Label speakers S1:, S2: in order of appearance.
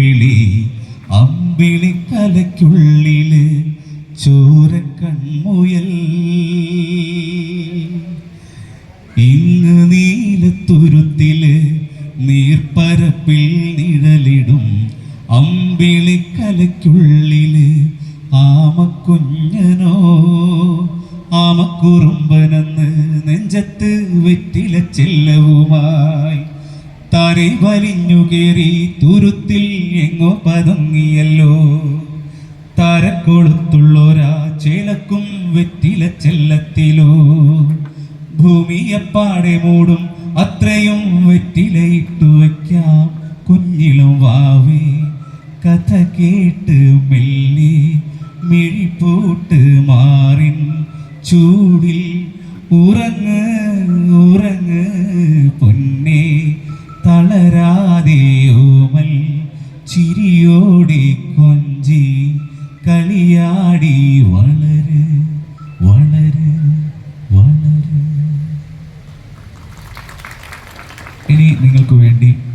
S1: അമ്പിളി അമ്പിളി കലയ്ക്കുള്ളിൽ ചോരക്കൺമുയൽ ഇന്ന് നീലത്തുരുത്തിൽ നീർപ്പരപ്പിൽ നിഴലിടും അമ്പിളി കലയ്ക്കുള്ളിൽ ആമക്കുഞ്ഞനോ. ആമക്കുറുമ്പനെന്ന് നെഞ്ചത്ത് വെറ്റില ചെല്ലവുമായി താരെ വലിഞ്ഞു കയറി തുരുത്തിൽ എങ്ങോ പതുങ്ങിയല്ലോ. താരക്കൊളുത്തുള്ളോരാ ചേലക്കും വെറ്റില ചെല്ലത്തിലോ. ഭൂമിയപ്പാടെ മൂടും അത്രയും വെറ്റിലയിട്ടു വയ്ക്കാം. കുഞ്ഞിലും വാവേ കഥ കേട്ട് മെല്ലി മിഴിപ്പൂട്ട് മാറിൻ. ചൂടിൽ ഉറങ്ങ് ചിരിയോടെ കൊഞ്ചി കളിയാടി വളര് വളര് വളര്. ഇനി നിങ്ങൾക്ക് വേണ്ടി